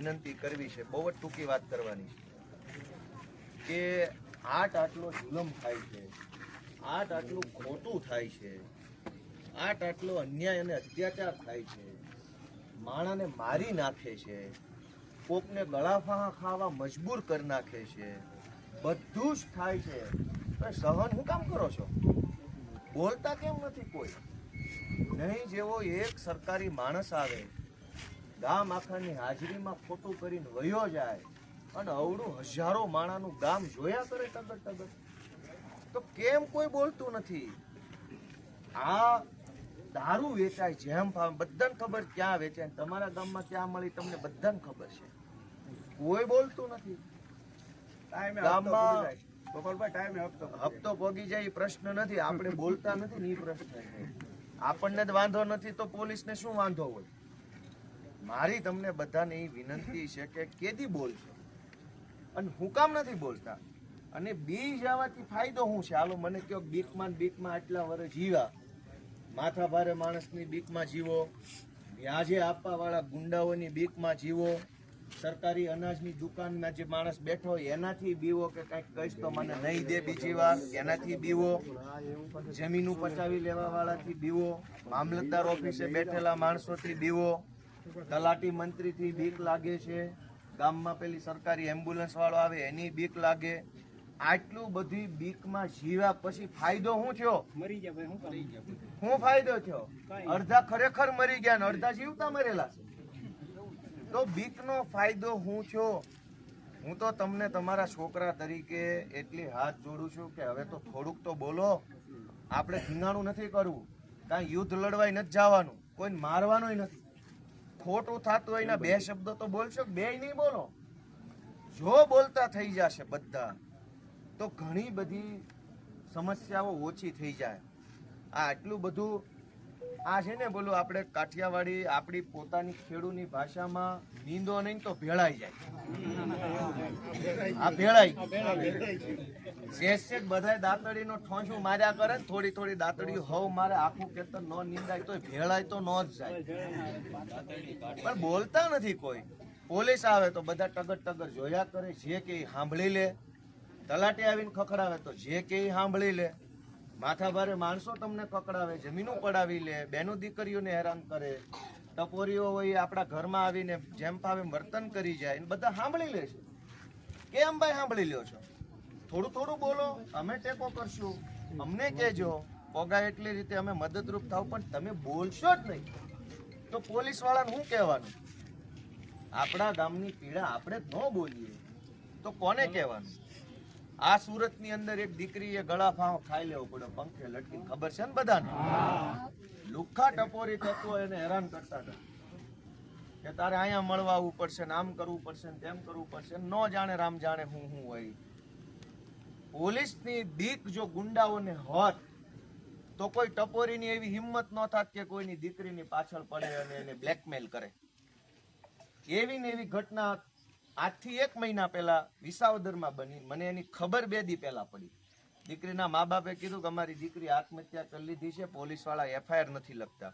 વિનંતી કરવી છે, બહુ જ ટૂંકી વાત કરવાની છે. કે આટ આટલો જુલમ થાય છે, આટ આટલું ખોટું થાય છે, આટ આટલો અન્યાય અને અત્યાચાર થાય છે, માણાને મારી નાખે છે, કોકને ગળાફા ખાવા મજબૂર કરી નાખે છે, બધું જ થાય છે. તો સહન હું કામ કરો છો? બોલતા કેમ નથી કોઈ? નહીં જેવો એક સરકારી માણસ આવે ગામ આખાની હાજરીમાં ખોટું કરીને વયો જાય અને અવડું હજારો માણાનું ગામ જોયા કરે ટગર ટગર. તો કેમ કોઈ બોલતું નથી? આ દારૂ વેચાય જેમ ફાવે બધાને ખબર ક્યાં વેચાય તમારા ગામમાં ક્યાં મળી તમને બધાને ખબર છે. કોઈ બોલતું નથી. ગામમાં- હપ્તો પોગી જાય એ પ્રશ્ન નથી. આપણે બોલતા નથી ને એ પ્રશ્ન. આપણને જ વાંધો નથી તો પોલીસને શું વાંધો હોય? મારી તમને બધાને વિનંતી છે કે કેદી બોલશો. અને હું કામ નથી બોલતા. અને બી જવાથી ફાયદો શું છે? હાલો, મને કયો બીકમાં બીકમાં આટલા વર્ષ જીવા માથા ભારે માણસની બીકમાં જીવો. વ્યાજે આપવા વાળા ગુંડાઓની બીકમાં જીવો. સરકારી અનાજની દુકાનમાં જે માણસ બેઠો એનાથી બીવો કે કંઈક કહીશ તો મને નહીં દે બીજી વાર. એનાથી બીવો. જમીનું પચાવી લેવા વાળાથી બીવો. મામલતદાર ઓફિસે બેઠેલા માણસોથી બીવો. તલાટી મંત્રીથી બીક લાગે છે. ગામમાં પેલી સરકારી એમ્બ્યુલન્સ વાળો આવે એની બીક લાગે. આટલું બધી બીકમાં જીવ્યા પછી ફાયદો શું થયો? મરી ગયા ભાઈ, શું શું ફાયદો થયો? અડધા ખરેખર મરી ગયા ને અડધા જીવતા મરેલા છે. તો બીકનો ફાયદો હું થયો? હું તો તમને તમારા છોકરા તરીકે એટલી હાથ જોડું છું કે હવે તો થોડુંક તો બોલો. આપણે ધીંગાણું નથી કરવું. કાંઈ યુદ્ધ લડવાય નથી જવાનું. કોઈને મારવાનું નથી. ખોટું થતું હોય બે શબ્દો તો બોલશો બે નહીં બોલો? જો બોલતા થઈ જશે બધા, તો ઘણી બધી સમસ્યાઓ ઓછી થઈ જાય. આ આટલું બધું, આ છે ને બોલું આપણે કાઠિયાવાડી, આપણી પોતાની ખેડૂની ભાષામાં નીંદો નહીં તો ભેળાઈ જાય. આ ભેળાઈ શેષ શેષ બધાય દાંતડીનો ઠોંછું માર્યા કરે થોડી થોડી દાંતડી હવ મારે, આખું ખેતર ન નીંદાય તો ભેળાય તો ન જ જાય. પણ બોલતા નથી કોઈ. પોલીસ આવે તો બધા ટગર ટગર જોયા કરે, જે કે સાંભળી લે. તલાટી આવીને ખખડાવે તો જે કે સાંભળી લે. માથા ભારે માણસો તમને ખકડાવે જમીનો પડાવી લે, બેનો દીકરીઓને હેરાન કરે. ટપોરીઓ હોય આપણા ઘરમાં આવીને જેમ ફાવે વર્તન કરી જાય બધા સાંભળી લે છે. કેમ ભાઈ સાંભળી લ્યો છો? થોડું થોડું બોલો, અમે ટેકો કરશું. અમને કહેજો પોગા એટલી રીતે અમે મદદરૂપ થાવ, પણ તમે બોલશો જ નહીં. તો પોલીસ વાળાને શું કહેવાનું? આપણા ગામની પીડા આપણે ન બોલીએ. તો કોને કહેવાનું? આ સુરતની અંદર એક દીકરીએ ગળા ફાંવ ખાઈ લેવો પડ્યો, પંખે લટકી ખબર છે ને બધાને? લુખ્ખા ટપોરી થતું એને હેરાન કરતા હતા. કે તારે અહીંયા મળવા આવવું પડશે ને આમ કરવું પડશે ને તેમ કરવું પડશે ન જાણે રામ જાણે હું હું હોય. પોલીસની દીક જો ગુંડાઓને હોત, તો કોઈ ટપોરીની એવી હિંમત ન થાત કે કોઈની દીકરીની પાછળ પડે અને એને બ્લેકમેલ કરે. એવી ને એવી ઘટના આજથી એક મહિના પહેલા વિસાવદરમાં બની. મને એની ખબર બે દી પહેલા પડી. દીકરીના મા બાપે કીધું કે અમારી દીકરી આત્મહત્યા કરી લીધી છે, પોલીસવાળા એફઆઈઆર નથી લખતા.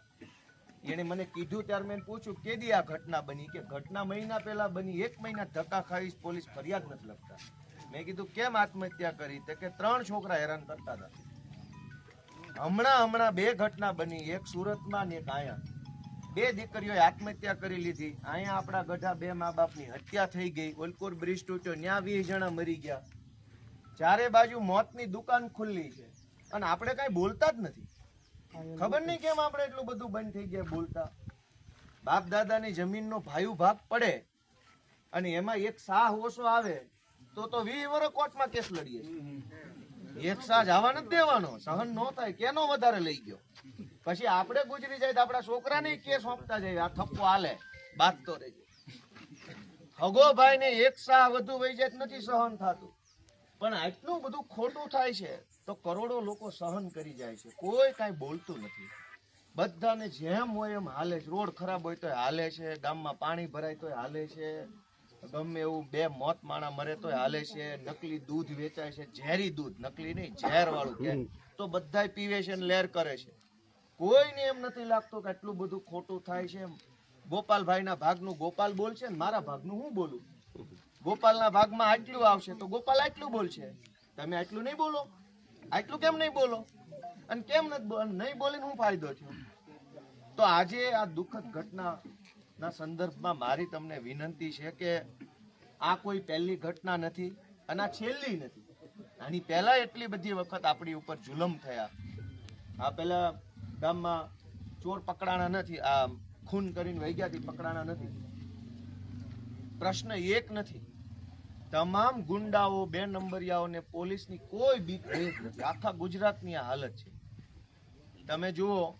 એણે મને કીધું ત્યારે મેં પૂછ્યું કેદી આ ઘટના બની? કે ઘટના મહિના પહેલા બની? એક મહિના ધક્કા ખાવી પોલીસ ફરિયાદ નથી લખતા. મેં કીધું, કેમ આત્મહત્યા કરી? કે, ત્રણ છોકરા હેરાન કરતા હતા. હમણાં હમણાં બે ઘટના બની, એક સુરતમાં ને એક અહીંયા બે દીકરીઓએ આત્મહત્યા કરી લીધી. અહીંયા આપણા ગઢા બે મા બાપની હત્યા થઈ ગઈ. ઓલકોર બ્રિજ તૂટ્યો, ત્યાં વીસ જણા મરી ગયા. ચારે બાજુ મોતની દુકાન ખુલ્લી છે. અને આપણે કાંઈ બોલતા જ નથી. ખબર નહીં કેમ આપણે એટલું બધું બંધ થઈ ગયા બોલતા? બાપ દાદાની જમીનનો ભાયુ ભાગ પડે અને એમાં એક સાહ ઓછો આવે. તો તો વી કોર્ટમાં કેસ લડીએ એક સાજ આવા નથી દેવાનો. સહન ન થાય કેનો વધારે લઈ ગયો? પછી આપણે ગુજરી જાય તો આપણા છોકરાને કેસ સોંપતા જાય. આ થપ્પો હાલે. બાંધતો રહેજો. હગો ભાઈ ને એક સાહ વધુ વહી જાય નથી સહન થતું. પણ આટલું બધું ખોટું થાય છે તો કરોડો લોકો સહન કરી જાય છે. કોઈ કાંઈ બોલતું નથી. બધાને જેમ હોય એમ હાલે છે. રોડ ખરાબ હોય તો હાલે છે. ગામમાં પાણી ભરાય તો હાલે છે. ગમે એવું બે મોત માણા મરે તો હાલે છે, નકલી દૂધ વેચાય છે, ઝેરી દૂધ, નકલી નહીં ઝેર વાળું કે. તો બધાય પીવે છે લેર કરે છે. કોઈને એમ નથી લાગતું કે આટલું બધું ખોટું થાય છે ગોપાલભાઈના ભાગનું ગોપાલ બોલશે ને મારા ભાગનું હું બોલું? ગોપાલના ભાગમાં આટલું આવશે તો ગોપાલ આટલું બોલશે? તમે આટલું નહીં બોલો? આટલું કેમ નહીં બોલો? અને કેમ નથી નહીં બોલીને હું ફાયદો થયો? તો આજે આ દુઃખદ ઘટનાના સંદર્ભમાં મારી તમને વિનંતી છે કે આ કોઈ પહેલી ઘટના નથી અને આ છેલ્લી નથી. આની પહેલા એટલી બધી વખત આપણી ઉપર જુલમ થયા. આ પહેલા ગામમાં ચોર પકડાણા નથી, આ ખૂન કરીને ગયા પકડાણા નથી. પ્રશ્ન એક નથી. તમામ ગુંડાઓ, બે નંબરિયાઓને પોલીસની કોઈ બીક નથી. આખા ગુજરાતની આ હાલત છે. તમે જુઓ